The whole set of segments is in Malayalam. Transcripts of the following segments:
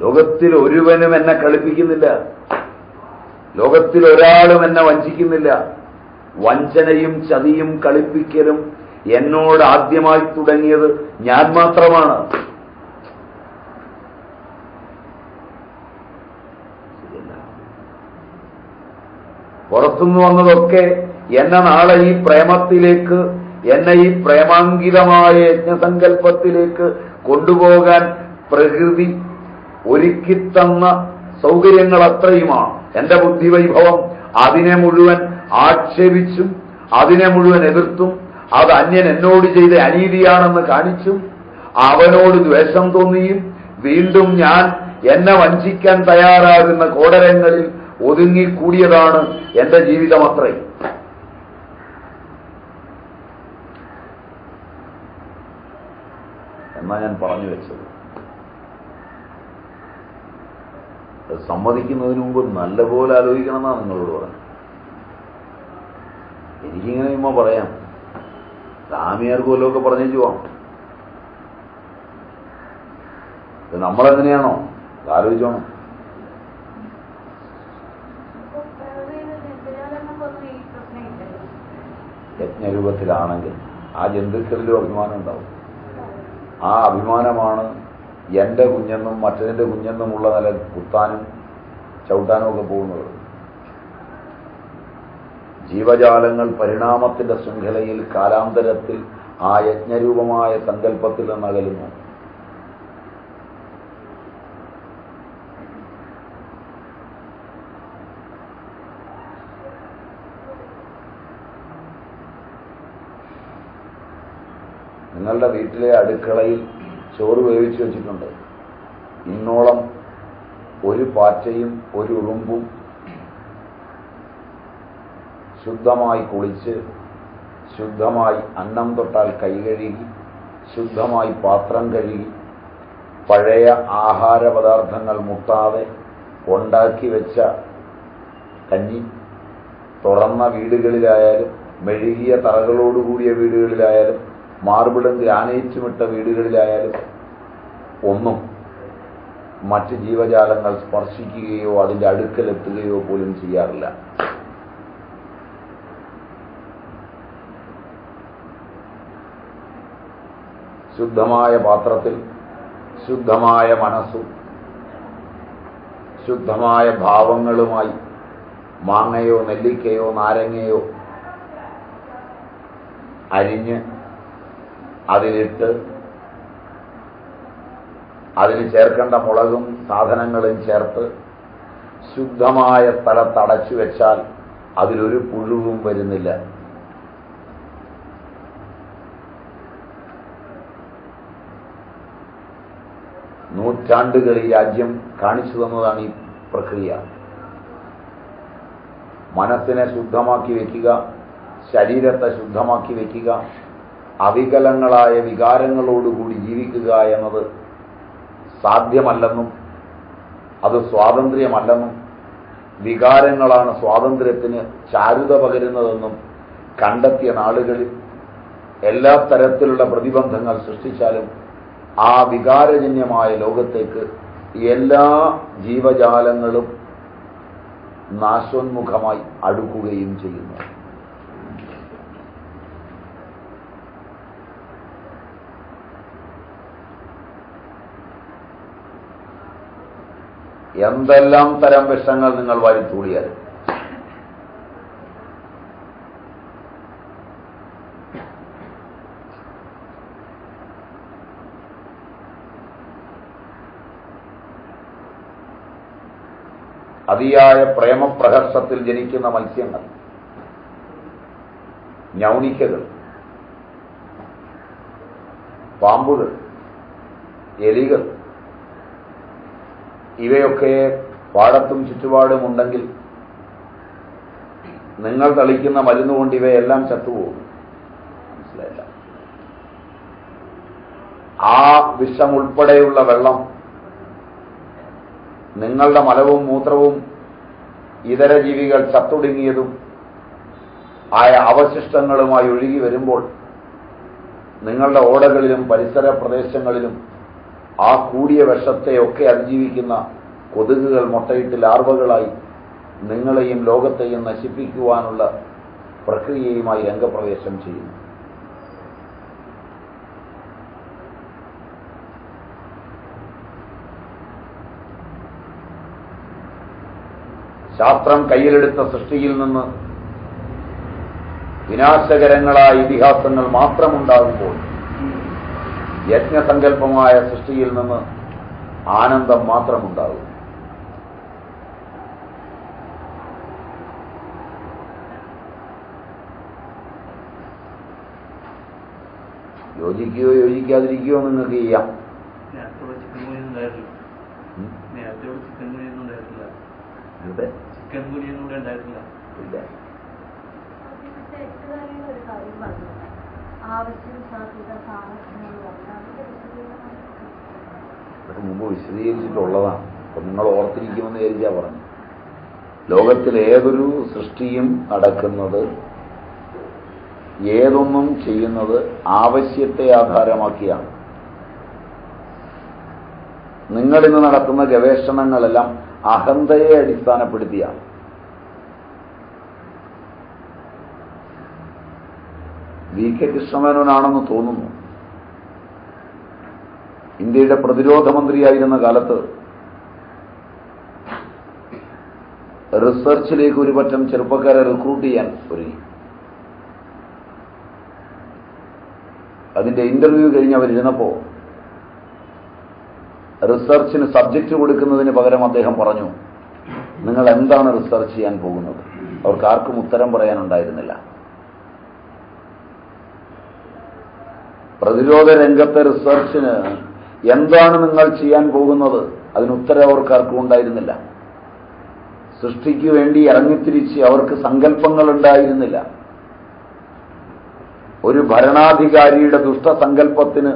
ലോകത്തിൽ ഒരുവനും എന്നെ കളിപ്പിക്കുന്നില്ല. ലോകത്തിൽ ഒരാളും എന്നെ വഞ്ചിക്കുന്നില്ല. വഞ്ചനയും ചതിയും കളിപ്പിക്കലും എന്നോട് ആദ്യമായി തുടങ്ങിയത് ഞാൻ മാത്രമാണ്. പുറത്തുനിന്ന് വന്നതൊക്കെ എന്നെ നാളെ ഈ പ്രേമത്തിലേക്ക് എന്നെ ഈ പ്രേമാങ്കിതമായ യജ്ഞസങ്കല്പത്തിലേക്ക് കൊണ്ടുപോകാൻ പ്രകൃതി ഒരുക്കിത്തന്ന സൗകര്യങ്ങൾ അത്രയുമാണ് എന്റെ ബുദ്ധിവൈഭവം അതിനെ മുഴുവൻ ആക്ഷേപിച്ചും അതിനെ മുഴുവൻ എതിർത്തും അത് അന്യൻ എന്നോട് ചെയ്ത അനീതിയാണെന്ന് കാണിച്ചും അവനോട് ദ്വേഷം തോന്നിയും വീണ്ടും ഞാൻ എന്നെ വഞ്ചിക്കാൻ തയ്യാറാകുന്ന കോടരങ്ങളിൽ ഒതുങ്ങിക്കൂടിയതാണ് എന്റെ ജീവിതം അത്രയും എന്നാ ഞാൻ പറഞ്ഞു വെച്ചത് അത് സമ്മതിക്കുന്നതിന് മുമ്പ് നല്ലപോലെ ആലോചിക്കണം എന്നാണ് നിങ്ങളോട് പറഞ്ഞത്. എനിക്കിങ്ങനെ ഇമ്മ പറയാം. സ്വാമിയാർക്ക് പോലൊക്കെ പറഞ്ഞു പോവാം. നമ്മളെങ്ങനെയാണോ? ആലോചിച്ചോണം. യജ്ഞരൂപത്തിലാണെങ്കിൽ ആ ജന്തുക്കളിലും അഭിമാനം ഉണ്ടാവും. ആ അഭിമാനമാണ് എന്റെ കുഞ്ഞെന്നും മറ്റതിന്റെ കുഞ്ഞെന്നും ഉള്ള നില കുത്താനും ചവിട്ടാനും ഒക്കെ പോകുന്നത്. ജീവജാലങ്ങൾ പരിണാമത്തിന്റെ ശൃംഖലയിൽ കാലാന്തരത്തിൽ ആ യജ്ഞരൂപമായ സങ്കല്പത്തിൽ നിന്ന് അകലുന്നു. നിങ്ങളുടെ വീട്ടിലെ അടുക്കളയിൽ ചോറ് വേവിച്ച് വെച്ചിട്ടുണ്ട്. ഇന്നോളം ഒരു പാറ്റയും ഒരു ഉറുമ്പും ശുദ്ധമായി കുളിച്ച് ശുദ്ധമായി അന്നം തൊട്ടാൽ കൈ കഴുകി ശുദ്ധമായി പാത്രം കഴുകി പഴയ ആഹാര പദാർത്ഥങ്ങൾ മുട്ടാതെ ഉണ്ടാക്കി വെച്ച കഞ്ഞി തുറന്ന വീടുകളിലായാലും മെഴുകിയ തറകളോടുകൂടിയ വീടുകളിലായാലും മാർബിളും ആനയിച്ചുമിട്ട വീടുകളിലായാലും ഒന്നും മറ്റ് ജീവജാലങ്ങൾ സ്പർശിക്കുകയോ അതിന്റെ അടുക്കലെത്തുകയോ പോലും ചെയ്യാറില്ല. ശുദ്ധമായ പാത്രത്തിൽ ശുദ്ധമായ മനസ്സും ശുദ്ധമായ ഭാവങ്ങളുമായി മാങ്ങയോ നെല്ലിക്കയോ നാരങ്ങയോ അരിഞ്ഞ് അതിലിട്ട് അതിന് ചേർക്കേണ്ട മുളകും സാധനങ്ങളും ചേർത്ത് ശുദ്ധമായ സ്ഥലത്തടച്ചു വെച്ചാൽ അതിലൊരു പുഴുവും വരുന്നില്ല. നൂറ്റാണ്ടുകൾ ഈ രാജ്യം കാണിച്ചു തന്നതാണ് ഈ പ്രക്രിയ. മനസ്സിനെ ശുദ്ധമാക്കി വയ്ക്കുക ശരീരത്തെ ശുദ്ധമാക്കി വെക്കുക അവികലങ്ങളായ വികാരങ്ങളോടുകൂടി ജീവിക്കുക എന്നത് സാധ്യമല്ലെന്നും അത് സ്വാതന്ത്ര്യമല്ലെന്നും വികാരങ്ങളാണ് സ്വാതന്ത്ര്യത്തിന് ചാരുത പകരുന്നതെന്നും കണ്ടെത്തിയ നാളുകളിൽ എല്ലാ തരത്തിലുള്ള പ്രതിബന്ധങ്ങൾ സൃഷ്ടിച്ചാലും ആ വികാരജന്യമായ ലോകത്തേക്ക് എല്ലാ ജീവജാലങ്ങളും നാശോന്മുഖമായി അടുക്കുകയും ചെയ്യുന്നു. എന്തെല്ലാം തരം വിഷങ്ങൾ നിങ്ങൾ വരുത്തൂടിയാൽ അതിയായ പ്രേമപ്രഹർഷത്തിൽ ജനിക്കുന്ന മത്സ്യങ്ങൾ ഞൗണിക്കകൾ പാമ്പുകൾ എലികൾ ഇവയൊക്കെ പാടത്തും ചുറ്റുപാടും ഉണ്ടെങ്കിൽ നിങ്ങൾ തളിക്കുന്ന മരുന്നുകൊണ്ട് ഇവയെല്ലാം ചത്തുപോകും. മനസ്സിലായില്ല? ആ വിഷം ഉൾപ്പെടെയുള്ള വെള്ളം നിങ്ങളുടെ മലവും മൂത്രവും ഇതര ജീവികൾ ചത്തൊടുങ്ങിയതും ആയ അവശിഷ്ടങ്ങളുമായി ഒഴുകി വരുമ്പോൾ നിങ്ങളുടെ ഓടകളിലും പരിസര പ്രദേശങ്ങളിലും ആ കൂടിയ വിഷത്തെയൊക്കെ അതിജീവിക്കുന്ന കൊതുകുകൾ മുട്ടയിട്ട് ലാർവകളായി നിങ്ങളെയും ലോകത്തെയും നശിപ്പിക്കുവാനുള്ള പ്രക്രിയയുമായി രംഗപ്രവേശം ചെയ്യുന്നു. ശാസ്ത്രം കയ്യിലെടുത്ത സൃഷ്ടിയിൽ നിന്ന് വിനാശകരങ്ങളായ ഇതിഹാസങ്ങൾ മാത്രമുണ്ടാകുമ്പോൾ യജ്ഞസങ്കല്പമായ സൃഷ്ടിയിൽ നിന്ന് ആനന്ദം മാത്രമുണ്ടാകും. യോജിക്കുകയോ യോജിക്കാതിരിക്കുകയോ നിങ്ങൾക്ക് ചെയ്യാം. ഇല്ല. ഇതൊക്കെ മുമ്പ് വിശദീകരിച്ചിട്ടുള്ളതാണ്. അപ്പൊ നിങ്ങൾ ഓർത്തിരിക്കുമെന്ന് വിചാരിച്ചാ പറഞ്ഞു ലോകത്തിൽ ഏതൊരു സൃഷ്ടിയും നടക്കുന്നത് ഏതൊന്നും ചെയ്യുന്നത് ആവശ്യത്തെ ആധാരമാക്കിയാണ്. നിങ്ങളിന്ന് നടത്തുന്ന ഗവേഷണങ്ങളെല്ലാം അഹന്തയെ അടിസ്ഥാനപ്പെടുത്തിയാണ്. വി കെ കൃഷ്ണമേനോനാണെന്ന് തോന്നുന്നു. ഇന്ത്യയുടെ പ്രതിരോധ മന്ത്രിയായിരുന്ന കാലത്ത് റിസർച്ചിലേക്ക് ഒരു പറ്റം ചെറുപ്പക്കാരെ റിക്രൂട്ട് ചെയ്യാൻ ഒരുങ്ങി. അതിന്റെ ഇന്റർവ്യൂ കഴിഞ്ഞ് അവരിരുന്നപ്പോ റിസർച്ചിന് സബ്ജക്റ്റ് കൊടുക്കുന്നതിന് പകരം അദ്ദേഹം പറഞ്ഞു നിങ്ങൾ എന്താണ് റിസർച്ച് ചെയ്യാൻ പോകുന്നത്? അവർക്ക് ആർക്കും ഉത്തരം പറയാനുണ്ടായിരുന്നില്ല. പ്രതിരോധ രംഗത്തെ റിസർച്ചിന് എന്താണ് നിങ്ങൾ ചെയ്യാൻ പോകുന്നത്? അതിന് ഉത്തരം അവർക്കാർക്കും ഉണ്ടായിരുന്നില്ല. സൃഷ്ടിക്ക് വേണ്ടി ഇറങ്ങിത്തിരിച്ച് അവർക്ക് സങ്കല്പങ്ങൾ ഉണ്ടായിരുന്നില്ല ഒരു ഭരണാധികാരിയുടെ ദുഷ്ടസങ്കല്പത്തിന്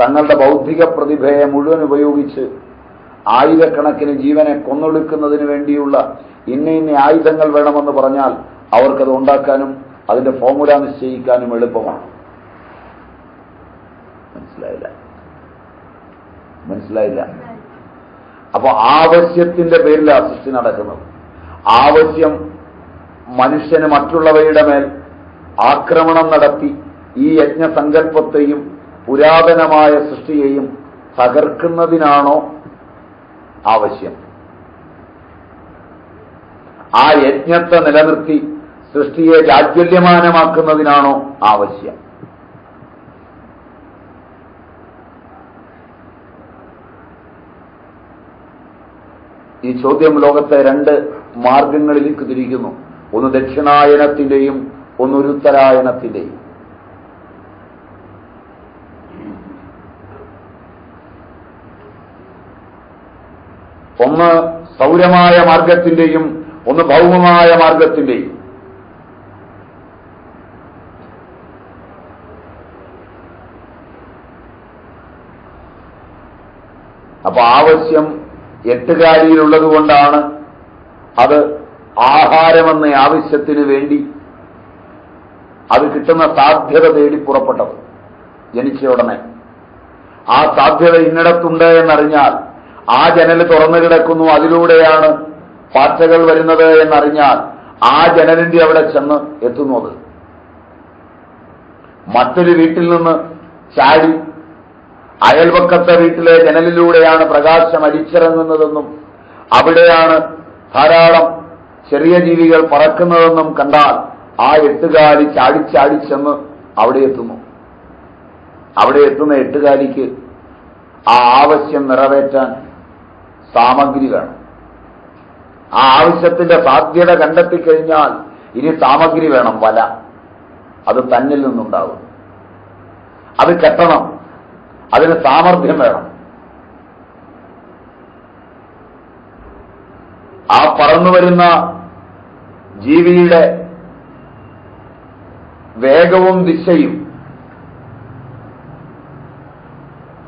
തങ്ങളുടെ ബൗദ്ധിക പ്രതിഭയെ മുഴുവൻ ഉപയോഗിച്ച് ആയിരക്കണക്കിന് ജീവനെ കൊന്നൊടുക്കുന്നതിന് വേണ്ടിയുള്ള ഇന്ന ഇന്ന ആയുധങ്ങൾ വേണമെന്ന് പറഞ്ഞാൽ അവർക്കത് ഉണ്ടാക്കാനും അതിന്റെ ഫോർമുല നിശ്ചയിക്കാനും എളുപ്പമാണ്. മനസ്സിലായില്ല. മനസ്സിലായില്ല. അപ്പൊ ആവശ്യത്തിന്റെ പേരിൽ സൃഷ്ടി നടക്കുന്നത്. ആവശ്യം മനുഷ്യന് മറ്റുള്ളവയുടെ മേൽ ആക്രമണം നടത്തി ഈ യജ്ഞസങ്കല്പത്തെയും പുരാതനമായ സൃഷ്ടിയെയും തകർക്കുന്നതിനാണോ ആവശ്യം. ആ യജ്ഞത്തെ നിലനിർത്തി സൃഷ്ടിയെ ജാജ്വല്യമാനമാക്കുന്നതിനാണോ ആവശ്യം. ഈ ചോദ്യം ലോകത്തെ രണ്ട് മാർഗങ്ങളിലേക്ക് തിരിക്കുന്നു ഒന്ന് ദക്ഷിണായനത്തിന്റെയും ഒന്ന് ഉത്തരായനത്തിന്റെയും ഒന്ന് സൗരമായ മാർഗത്തിന്റെയും ഒന്ന് ഭൗമമായ മാർഗത്തിന്റെയും. അപ്പൊ ആവശ്യം എട്ടുകാരിയിലുള്ളത് കൊണ്ടാണ് അത് ആഹാരമെന്ന ആവശ്യത്തിന് വേണ്ടി അത് കിട്ടുന്ന സാധ്യത തേടി പുറപ്പെട്ടത് ജനിച്ച ഉടനെ. ആ സാധ്യത ഇന്നിടത്തുണ്ട് എന്നറിഞ്ഞാൽ ആ ജനൽ തുറന്നു കിടക്കുന്നു അതിലൂടെയാണ് പാറ്റകൾ വരുന്നത് എന്നറിഞ്ഞാൽ ആ ജനലിന്റെ അവിടെ ചെന്ന് എത്തുന്നു മറ്റൊരു വീട്ടിൽ നിന്ന് ചാടി അയൽവക്കത്തെ വീട്ടിലെ ജനലിലൂടെയാണ് പ്രകാശം അരിച്ചിറങ്ങുന്നതെന്നും അവിടെയാണ് ധാരാളം ചെറിയ ജീവികൾ പറക്കുന്നതെന്നും കണ്ടാൽ ആ എട്ടുകാലി ചാടിച്ചാടി ചെന്ന് അവിടെ എത്തുന്നു. അവിടെ എത്തുന്ന എട്ടുകാലിക്ക് ആ ആവശ്യം നിറവേറ്റാൻ സാമഗ്രി വേണം. ആ ആവശ്യത്തിന്റെ സാധ്യത കണ്ടെത്തിക്കഴിഞ്ഞാൽ ഇനി സാമഗ്രി വേണം വല. അത് തന്നിൽ നിന്നുണ്ടാകും അത് കെട്ടണം. അതിന് സാമർഥ്യം വേണം. ആ പറന്നു വരുന്ന ജീവിയുടെ വേഗവും ദിശയും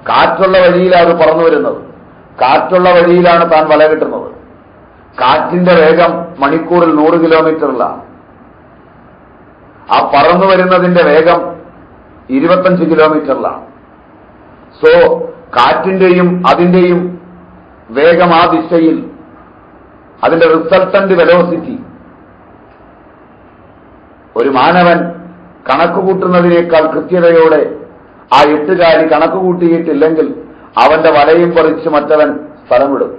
കാറ്റുള്ള വഴിയിലാണ് പറന്നു വരുന്നത്. കാറ്റുള്ള വഴിയിലാണ് താൻ വല കിട്ടുന്നത്. കാറ്റിന്റെ വേഗം മണിക്കൂറിൽ നൂറ് കിലോമീറ്ററിലാണ് ആ പറന്നു വരുന്നതിന്റെ വേഗം ഇരുപത്തഞ്ച് കിലോമീറ്ററിലാണ് സോ കാറ്റിന്റെയും അതിന്റെയും വേഗം ആ ദിശയിൽ അതിന്റെ റിസൾട്ടന്റ് വെലോസിറ്റി ഒരു മാനവൻ കണക്ക് കൂട്ടുന്നതിനേക്കാൾ കൃത്യതയോടെ ആ എട്ടുകാരി കണക്ക് കൂട്ടിയിട്ടില്ലെങ്കിൽ അവന്റെ വലയും പറിച്ച് മറ്റവൻ സ്ഥലം വിടും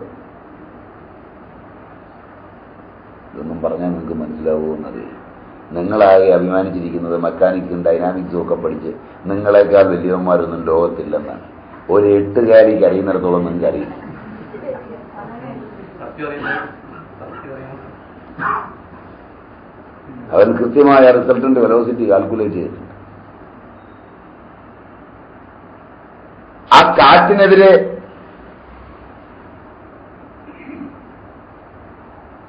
ഇതൊന്നും പറഞ്ഞാൽ നിങ്ങൾക്ക് മനസ്സിലാവുമെന്നറിയില്ല നിങ്ങളാകെ അഭിമാനിച്ചിരിക്കുന്നത് മെക്കാനിക്സും ഡൈനാമിക്സും ഒക്കെ പഠിച്ച് നിങ്ങളെക്കാൾ വലിയവന്മാരൊന്നും ലോകത്തില്ലെന്നാണ്. ഒരു എട്ടുകാരി കഴിയുന്നിടത്തോളം നിങ്ങൾക്ക് അറിയില്ല അവൻ കൃത്യമായ റിസൾട്ടിന്റെ വെലോസിറ്റി കാൽക്കുലേറ്റ് ചെയ്തിട്ടുണ്ട്. ആ കാറ്റിനെതിരെ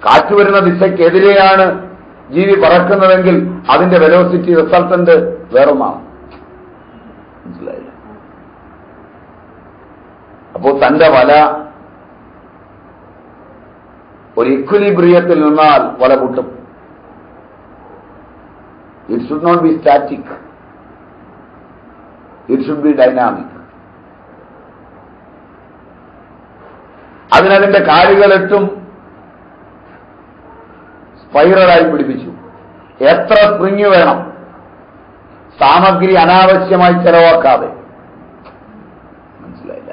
കാറ്റ് വരുന്ന ദിശയ്ക്കെതിരെയാണ് ജീവി പറക്കുന്നതെങ്കിൽ അതിന്റെ വെലോസിറ്റി റിസൾട്ടന്റ് വേറൊന്നാണ്. മനസ്സിലായില്ല? അപ്പോ തന്റെ വല ഒരു ഇക്വലിബ്രിയത്തിൽ നിന്നാൽ വല പൊട്ടും it should not be static it should be dynamic അതിനതിന്റെ കാലുകളെട്ടും സ്പൈറലായി പിടിപ്പിച്ചു. എത്ര സ്പ്രിങ് വേണം? സാമഗ്രി അനാവശ്യമായി ചെലവാക്കാതെ. മനസ്സിലായില്ല.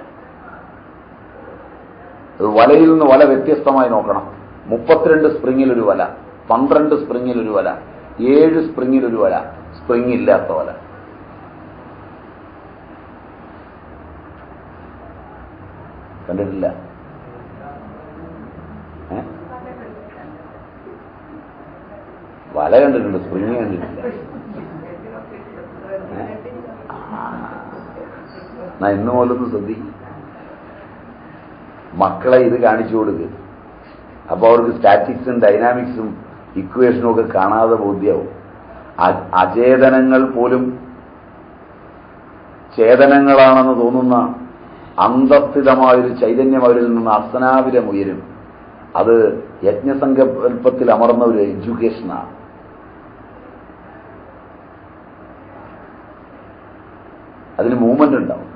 വലയിൽ നിന്ന് വല വ്യത്യസ്തമായി നോക്കണം. മുപ്പത്തിരണ്ട് സ്പ്രിങ്ങിൽ ഒരു വല പന്ത്രണ്ട് സ്പ്രിങ്ങിൽ ഒരു വല ഏഴ് സ്പ്രിങ്ങിൽ ഒരു വല സ്പ്രിങ് ഇല്ലാത്ത വല. കണ്ടിട്ടില്ല ഏ? വല കണ്ടിട്ടുണ്ട് സ്പ്രിങ് കണ്ടിട്ടില്ല. എന്നാ ഇന്ന് പോലൊന്ന് ശ്രദ്ധിക്കും. മക്കളെ ഇത് കാണിച്ചു കൊടുക്കുക അപ്പോൾ അവർക്ക് സ്റ്റാറ്റിക്സും ഡൈനാമിക്സും ഇക്വേഷനും ഒക്കെ കാണാതെ ബോധ്യാവും. അചേതനങ്ങൾ പോലും ചേതനങ്ങളാണെന്ന് തോന്നുന്ന അന്തസ്ഥിതമായൊരു ചൈതന്യം അവരിൽ നിന്ന് അർസനാവിരം ഉയരും അത് യജ്ഞസങ്കല്പത്തിൽ അമർന്ന ഒരു എഡ്യൂക്കേഷനാണ്. അതിന് മൂവ്മെന്റ് ഉണ്ടാവും.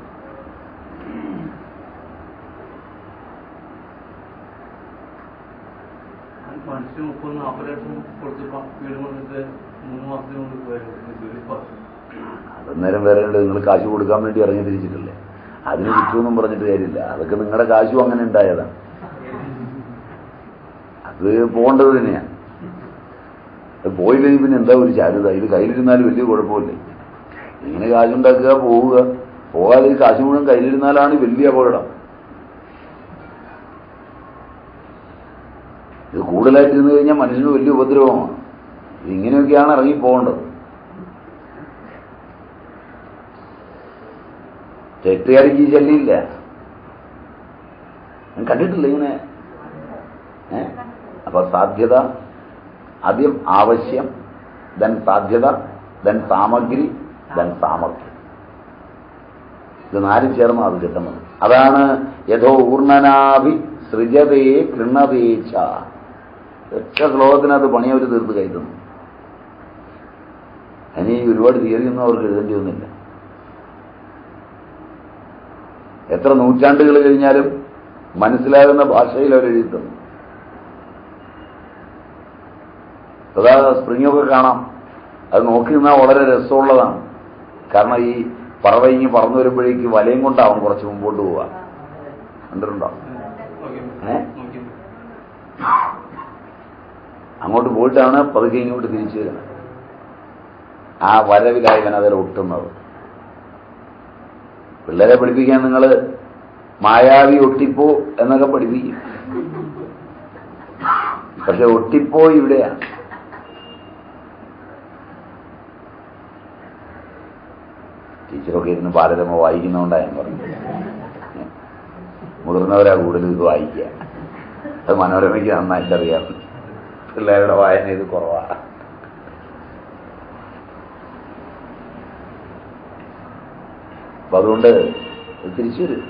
മനുഷ്യന് മുപ്പത് നാൽപ്പത് ലക്ഷം കൊടുത്ത് വീട് വന്നിട്ട് മൂന്ന് മാസത്തിനുള്ളിൽ പോയായിരുന്നു ജോലി പറഞ്ഞു അന്നേരം വേറെ നിങ്ങൾ കാശ് കൊടുക്കാൻ വേണ്ടി ഇറങ്ങി തിരിച്ചിട്ടില്ലേ? അതിന് കിട്ടുമെന്നും പറഞ്ഞിട്ട് കാര്യമില്ല. അതൊക്കെ നിങ്ങളുടെ കാശും അങ്ങനെ ഉണ്ടായതാണ്. അത് പോകേണ്ടത് തന്നെയാണ് അത് പോയില്ലെങ്കിൽ പിന്നെ എന്താ ഒരു ചാരുത ഇത് കയ്യിലിരുന്നാലും വലിയ കുഴപ്പമില്ലേ? ഇങ്ങനെ കാശുണ്ടാക്കുക പോവുക. പോകാതെ കാശ് മുഴുവൻ കയ്യിലിരുന്നാലാണ് വലിയ അപകടം. ഇത് കൂടുതലായിട്ട് ഇരുന്ന് കഴിഞ്ഞാൽ മനുഷ്യന് വലിയ ഉപദ്രവമാണ്. ഇങ്ങനെയൊക്കെയാണ് ഇറങ്ങി പോകേണ്ടത്. തെറ്റുകാരിക്ക് ഈ ശല്യമില്ല. കണ്ടിട്ടില്ല ഇങ്ങനെ? അപ്പൊ സാധ്യത ആദ്യം ആവശ്യം ദൻ സാധ്യത ദൻ സാമഗ്രി ദൻ സാമർഥ്യം. ഇത് നാലും ചേർന്ന് അത് കിട്ടുന്നത്. അതാണ് യഥോ ഊർണനാഭി സൃജതേ കൃണതേച്ച ഒറ്റ ശ്ലോകത്തിനകത്ത് പണി അവർ തീർത്ത് കയറ്റുന്നു അതിന് ഒരുപാട് തിയറിയൊന്നും അവർക്ക് എഴുതേണ്ടി വന്നില്ല എത്ര നൂറ്റാണ്ടുകൾ കഴിഞ്ഞാലും മനസ്സിലാകുന്ന ഭാഷയിൽ അവർ എഴുതുന്നു അതാ സ്പ്രിങ്ങൊക്കെ കാണാം. അത് നോക്കി നിന്നാൽ വളരെ രസമുള്ളതാണ്. കാരണം ഈ പറവ ഇങ്ങി പറന്നു വരുമ്പോഴേക്ക് വലയും കൊണ്ടാവും കുറച്ച് മുമ്പോട്ട് പോവുക. കണ്ടിട്ടുണ്ടോ? ഏ? അങ്ങോട്ട് പോയിട്ടാണ് പതുക്കെ ഇങ്ങോട്ട് തിരിച്ചു വരുന്നത്. ആ വരവിലായി അതിൽ ഒട്ടുന്നത്. പിള്ളേരെ പഠിപ്പിക്കാൻ നിങ്ങൾ മായാവി ഒട്ടിപ്പോ എന്നൊക്കെ പഠിപ്പിക്കും. പക്ഷെ ഒട്ടിപ്പോ ഇവിടെയാണ് ടീച്ചറൊക്കെ ഇരുന്ന് പാലരമ വായിക്കുന്നതുകൊണ്ടാണ് ഞാൻ പറഞ്ഞത്. മുതിർന്നവരാ കൂടുതൽ ഇത് വായിക്കുക. അത് മനോരമയ്ക്ക് നന്നായിട്ട് അറിയാം. പിള്ളേരുടെ വായന ഇത് കുറവാണ് അപ്പൊ അതുകൊണ്ട് തിരിച്ചു വരും.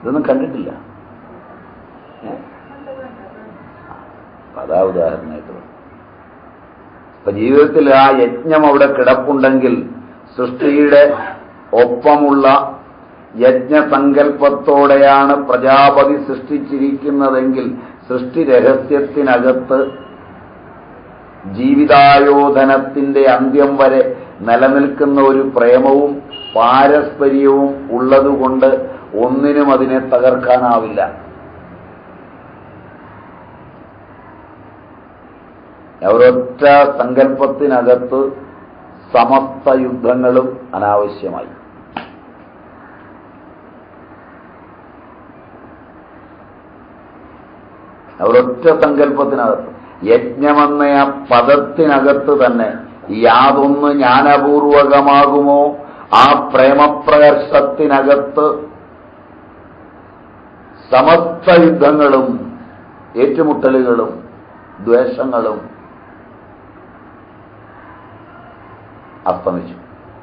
ഇതൊന്നും കണ്ടിട്ടില്ല. അതാ ഉദാഹരണമായിട്ട് അപ്പൊ ജീവിതത്തിൽ ആ യജ്ഞം അവിടെ കിടപ്പുണ്ടെങ്കിൽ സൃഷ്ടിയുടെ ഒപ്പമുള്ള യജ്ഞസങ്കല്പത്തോടെയാണ് പ്രജാപതി സൃഷ്ടിച്ചിരിക്കുന്നതെങ്കിൽ സൃഷ്ടി രഹസ്യത്തിനകത്ത് ജീവിതായോധനത്തിന്റെ അന്ത്യം വരെ നിലനിൽക്കുന്ന ഒരു പ്രേമവും പാരസ്പര്യവും ഉള്ളതുകൊണ്ട് ഒന്നിനും അതിനെ തകർക്കാനാവില്ല. ഒരൊറ്റ സങ്കല്പത്തിനകത്ത് സമസ്ത യുദ്ധങ്ങളും അനാവശ്യമായി. ഒരൊറ്റ സങ്കല്പത്തിനകത്ത്. യജ്ഞമെന്ന ആ പദത്തിനകത്ത് തന്നെ യാതൊന്ന് ജ്ഞാനപൂർവകമാകുമോ? ആ പ്രേമപ്രകർഷത്തിനകത്ത് സമസ്ത യുദ്ധങ്ങളും ഏറ്റുമുട്ടലുകളും ദ്വേഷങ്ങളും atlamayacak.